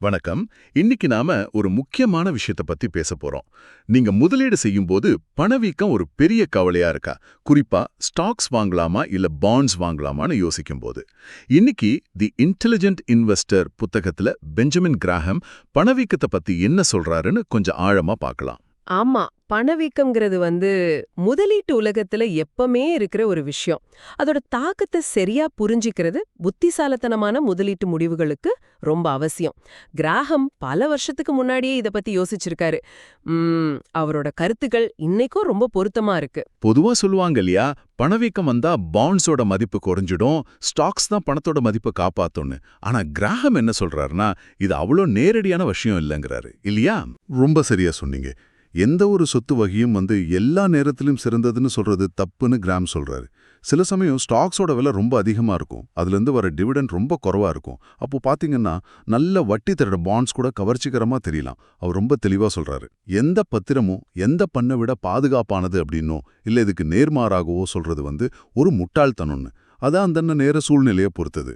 வணக்கம். இன்னைக்கு நாம ஒரு முக்கியமான விஷயத்த பத்தி பேச போறோம். நீங்க முதலீடு செய்யும்போது பணவீக்கம் ஒரு பெரிய கவலையா இருக்கா? குறிப்பா ஸ்டாக்ஸ் வாங்கலாமா இல்ல பாண்ட்ஸ் வாங்கலாமான்னு யோசிக்கும் போது இன்னைக்கு தி இன்டெலிஜென்ட் இன்வெஸ்டர் புத்தகத்துல பெஞ்சமின் கிராஹம் பணவீக்கத்தை பத்தி என்ன சொல்றாருன்னு கொஞ்சம் ஆழமா பார்க்கலாம். ஆமா பணவீக்கம்ங்கிறது வந்து முதலீட்டு உலகத்துல எப்பமே இருக்கிற ஒரு விஷயம். அதோட தாக்கத்தை சரியா புரிஞ்சிக்கிறது புத்திசாலத்தனமான முதலீட்டு முடிவுகளுக்கு ரொம்ப அவசியம். கிராகம் பல வருஷத்துக்கு முன்னாடியே இத பத்தி யோசிச்சிருக்காரு. உம் அவரோட கருத்துக்கள் இன்னைக்கும் ரொம்ப பொருத்தமா இருக்கு. பொதுவா சொல்லுவாங்க இல்லையா பணவீக்கம் வந்தா பாண்ட்ஸோட மதிப்பு குறைஞ்சிடும் ஸ்டாக்ஸ் தான் பணத்தோட மதிப்பை காப்பாத்தும்னு. ஆனா கிராகம் என்ன சொல்றாருன்னா இது அவ்வளோ நேரடியான விஷயம் இல்லைங்கிறாரு. இல்லையா? ரொம்ப சரியா சொன்னீங்க. எந்த ஒரு சொத்து வகையும் வந்து எல்லா நேரத்திலும் சிறந்ததுன்னு சொல்றது தப்புன்னு கிராம் சொல்றாரு. சில சமயம் ஸ்டாக்ஸோட விலை ரொம்ப அதிகமா இருக்கும். அதுலேருந்து வர டிவிடெண்ட் ரொம்ப குறைவா இருக்கும். அப்போ பாத்தீங்கன்னா நல்ல வட்டி தர பாண்ட்ஸ் கூட கவர்ச்சிகரமா தெரியலாம். அவர் ரொம்ப தெளிவா சொல்றாரு. எந்த பத்திரமும் எந்த பண்ணை விட பாதுகாப்பானது அப்படின்னோ இல்ல இதுக்கு நேர்மாறாகவோ சொல்றது வந்து ஒரு முட்டாள்தனம்னு. அதான் அந்த நேர சூழ்நிலையை பொறுத்தது.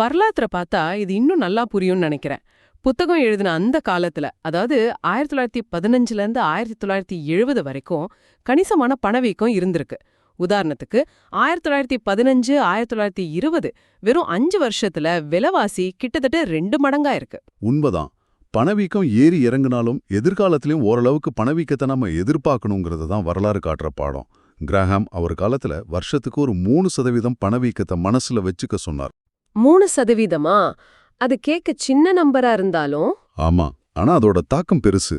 வரலாற்றை பார்த்தா இது இன்னும் நல்லா புரியும்னு நினைக்கிறேன். புத்தகம் எழுதின அந்த காலத்துல அதாவது ஆயிரத்தி தொள்ளாயிரத்தி பதினஞ்சுல இருந்து ஆயிரத்தி தொள்ளாயிரத்தி எழுபது வரைக்கும் கணிசமான பணவீக்கம் இருந்திருக்கு. உதாரணத்துக்கு ஆயிரத்தி தொள்ளாயிரத்தி பதினஞ்சு ஆயிரத்தி தொள்ளாயிரத்தி இருபது வெறும் அஞ்சு வருஷத்துல விலைவாசி கிட்டத்தட்ட ரெண்டு மடங்கா இருக்கு. உண்மைதான். பணவீக்கம் ஏறி இறங்குனாலும் எதிர்காலத்திலும் ஓரளவுக்கு பணவீக்கத்தை நம்ம எதிர்பார்க்கணுங்கிறது தான் வரலாறு காட்டுற பாடம். கிரஹாம் அவர் காலத்துல வருஷத்துக்கு ஒரு மூணு சதவீதம் பணவீக்கத்தை மனசுல வச்சுக்க சொன்னார். மூணு சதவீதமா? அது கேட்க சின்ன நம்பரா இருந்தாலும் ஆமா ஆனா அதோட தாக்கம் பெருசு.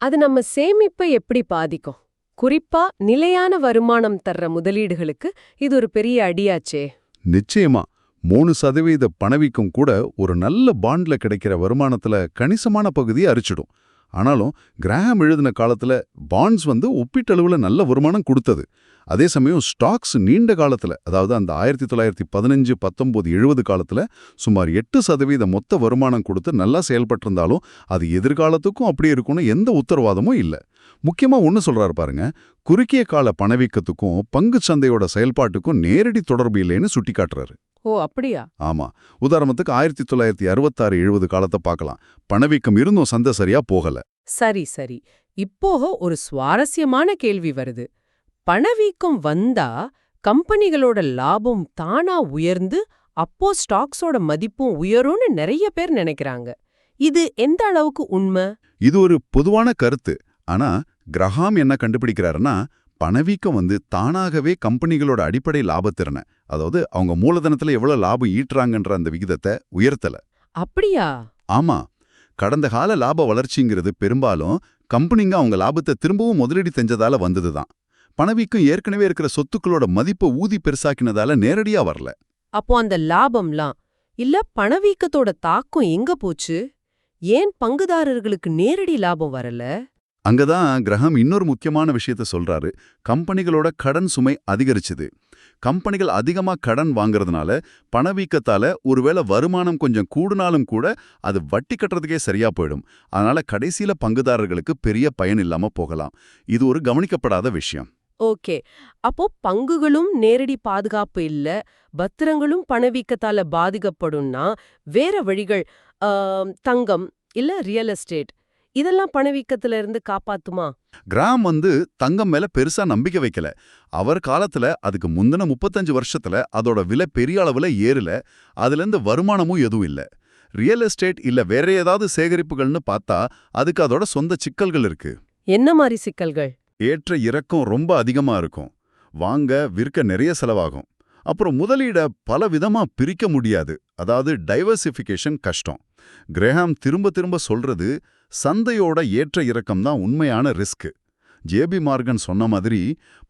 அது நம்ம சேமிப்பை எப்படி பாதிக்கும்? குறிப்பா நிலையான வருமானம் தர்ற முதலீடுகளுக்கு இது ஒரு பெரிய அடியாச்சே. நிச்சயமா மூணு சதவீத பணவீக்கம் கூட ஒரு நல்ல பாண்ட்ல கிடைக்கிற வருமானத்துல கணிசமான பகுதியை அரிச்சிடும். ஆனாலும் கிரஹாம் எழுதின காலத்துல பாண்ட்ஸ் வந்து ஒப்பீட்டளவுல நல்ல வருமானம் கொடுத்தது. அதே சமயம் ஸ்டாக்ஸ் நீண்ட காலத்துல அதாவது அந்த ஆயிரத்தி தொள்ளாயிரத்தி பதினஞ்சு பத்தொம்போது எழுபது காலத்துல சுமார் எட்டு சதவீத மொத்த வருமானம் கொடுத்து நல்லா செயல்பட்டிருந்தாலும் அது எதிர்காலத்துக்கும் அப்படி இருக்கும்னு எந்த உத்தரவாதமும் இல்லை. முக்கியமா ஒன்று சொல்றாரு பாருங்க குறுகிய கால பணவீக்கத்துக்கும் பங்கு சந்தையோட செயல்பாட்டுக்கும் நேரடி தொடர்பு இல்லைன்னு சுட்டி காட்டுறாரு ஓ அப்படியா? ஆமா. உதாரணத்துக்கு ஆயிரத்தி தொள்ளாயிரத்தி அறுபத்தாறு எழுபது காலத்தை பார்க்கலாம். பணவீக்கம் இருந்தும் சந்தை சரியா போகல. சரி சரி. இப்போ ஒரு சுவாரஸ்யமான கேள்வி வருது. பணவீக்கம் வந்தா கம்பெனிகளோட லாபம் தானா உயர்ந்து அப்போ ஸ்டாக்ஸோட மதிப்பும் உயரும்னு நிறைய பேர் நினைக்கிறாங்க. இது எந்த அளவுக்கு உண்மை? இது ஒரு பொதுவான கருத்து. ஆனா கிரஹாம் என்ன கண்டுபிடிக்கிறாருன்னா பணவீக்கம் வந்து தானாகவே கம்பெனிகளோட அடிப்படை லாபத்திறனை அதாவது அவங்க மூலதனத்துல எவ்வளவு லாபம் ஈட்டுறாங்கன்ற அந்த விகிதத்தை உயர்த்தல. அப்படியா? ஆமா. கடந்த கால லாப வளர்ச்சிங்கிறது பெரும்பாலும் கம்பெனிங்க அவங்க லாபத்தை திரும்பவும் முதலீடு செஞ்சதால வந்ததுதான். பணவீக்கம் ஏற்கனவே இருக்கிற சொத்துக்களோட மதிப்பை ஊதி பெருசாக்கினதால நேரடியா வரல. அப்போ அந்த லாபம்லாம் இல்ல பணவீக்கத்தோட தாக்கம் எங்க போச்சு? ஏன் பங்குதாரர்களுக்கு நேரடி லாபம் வரல? அங்கதான் கிரகம் இன்னொரு முக்கியமான விஷயத்த சொல்றாரு. கம்பெனிகளோட கடன் சுமை அதிகரிச்சுது. கம்பெனிகள் அதிகமா கடன் வாங்குறதுனால பணவீக்கத்தால ஒருவேளை வருமானம் கொஞ்சம் கூடுனாலும் கூட அது வட்டி கட்டுறதுக்கே சரியா போயிடும். அதனால கடைசியில பங்குதாரர்களுக்கு பெரிய பயன் இல்லாம போகலாம். இது ஒரு கவனிக்கப்படாத விஷயம். ஓகே. அப்போ பங்குகளும் நேரடி பாதுகாப்பு இல்ல பத்திரங்களும் பணவீக்கத்தால பாதிக்கப்படும்னா வேற வழிகள் தங்கம் இல்ல ரியல் எஸ்டேட் இதெல்லாம் பணவீக்கத்துல இருந்து காப்பாத்துமா? கிராம் வந்து தங்கம் மேல பெருசா நம்பிக்கை வைக்கல. அவர் காலத்துல அதுக்கு முந்தின முப்பத்தஞ்சு வருஷத்துல அதோட விலை பெரிய அளவுல ஏறல. அதுல இருந்து வருமானமும் எதுவும் இல்ல. ரியல் எஸ்டேட் இல்ல வேற ஏதாவது சேகரிப்புகள்னு பார்த்தா அதுக்கு அதோட சொந்த சிக்கல்கள் இருக்கு. என்ன மாதிரி சிக்கல்கள்? ஏற்ற இறக்கம் ரொம்ப அதிகமா இருக்கும். வாங்க விற்க நிறைய செலவாகும். அப்புறம் முதலீட பல விதமா பிரிக்க முடியாது. அதாவது டைவர்சிஃபிகேஷன் கஷ்டம். கிரஹாம் திரும்ப திரும்ப சொல்றது சந்தையோட ஏற்ற இறக்கம் தான் உண்மையான ரிஸ்க் ஜேபி மார்கன் சொன்ன மாதிரி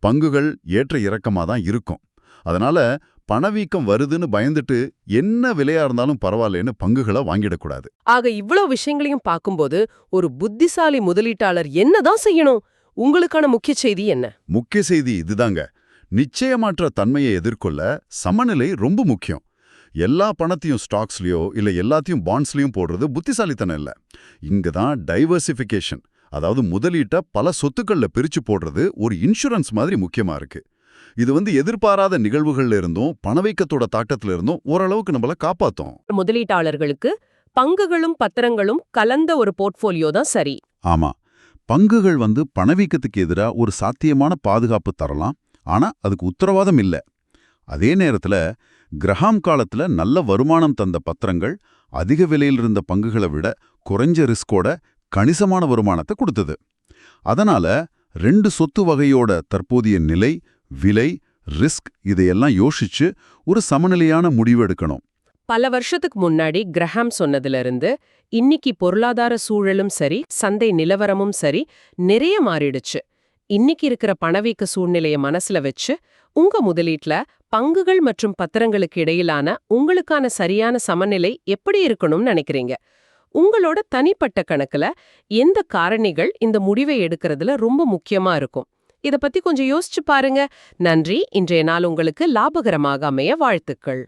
பங்குகள் ஏற்ற இறக்கமா தான் இருக்கும். அதனால பணவீக்கம் வருதுன்னு பயந்துட்டு என்ன விலையா இருந்தாலும் பரவாயில்லைன்னு பங்குகளை வாங்கிடக்கூடாது ஆக இவ்வளவு விஷயங்களையும் பார்க்கும்போது ஒரு புத்திசாலி முதலீட்டாளர் என்னதான் செய்யணும்? உங்களுக்கான முக்கிய செய்தி என்ன? முக்கிய செய்தி இதுதாங்க. நிச்சயமற்ற தன்மையை எதிர்கொள்ள சமநிலை ரொம்ப முக்கியம். எல்லா பணத்தையும் ஸ்டாக்ஸ்லயோ இல்ல எல்லாத்தையும் பாண்ட்ஸ்லயும் போடுறது புத்திசாலித்தனம் இல்ல. இங்க தான் டைவர்சிஃபிகேஷன் அதாவது முதலீட்ட பல சொத்துக்கள்ல பிரிச்சு போடுறது ஒரு இன்சூரன்ஸ் மாதிரி முக்கியமா இருக்கு. இது வந்து எதிர்பாராத நிகழ்வுகள்ல இருந்தும் பணவீக்கத்தோட தாக்கத்துல இருந்தும் ஓரளவுக்கு நம்மள காப்பாத்தும். முதலீட்டாளர்களுக்கு பங்குகளும் பத்திரங்களும் கலந்த ஒரு போர்ட்ஃபோலியோ தான் சரி. ஆமா. பங்குகள் வந்து பணவீக்கத்துக்கு எதிரா ஒரு சாத்தியமான பாதுகாப்பு தரலாம். ஆனா அதுக்கு உத்தரவாதம் இல்ல. அதே நேரத்துல கிரஹாம் காலத்துல நல்ல வருமானம் தந்த பத்திரங்கள் அதிக விலையில் இருந்த பங்குகளை விட குறைஞ்ச ரிஸ்கோட கணிசமான வருமானத்தை கொடுத்தது. அதனால ரெண்டு சொத்து வகையோட தற்போதைய நிலை விலை ரிஸ்க் இதையெல்லாம் யோசிச்சு ஒரு சமநிலையான முடிவு எடுக்கணும். பல வருஷத்துக்கு முன்னாடி கிரஹாம் சொன்னதுல இருந்து இன்னைக்கு பொருளாதார சூழலும் சரி சந்தை நிலவரமும் சரி நிறைய மாறிடுச்சு. இன்னைக்கு இருக்கிற பணவீக்க சூழ்நிலைய மனசுல வச்சு உங்க முதலீட்ல பங்குகள் மற்றும் பத்திரங்களுக்கு இடையிலான உங்களுக்கான சரியான சமநிலை எப்படி இருக்கணும்னு நினைக்கிறீங்க? உங்களோட தனிப்பட்ட கணக்குல எந்த காரணிகள் இந்த முடிவை எடுக்கிறதுல ரொம்ப முக்கியமா இருக்கும்? இத பத்தி கொஞ்சம் யோசிச்சு பாருங்க. நன்றி. இன்றைய நாள் உங்களுக்கு லாபகரமாக அமைய வாழ்த்துக்கள்.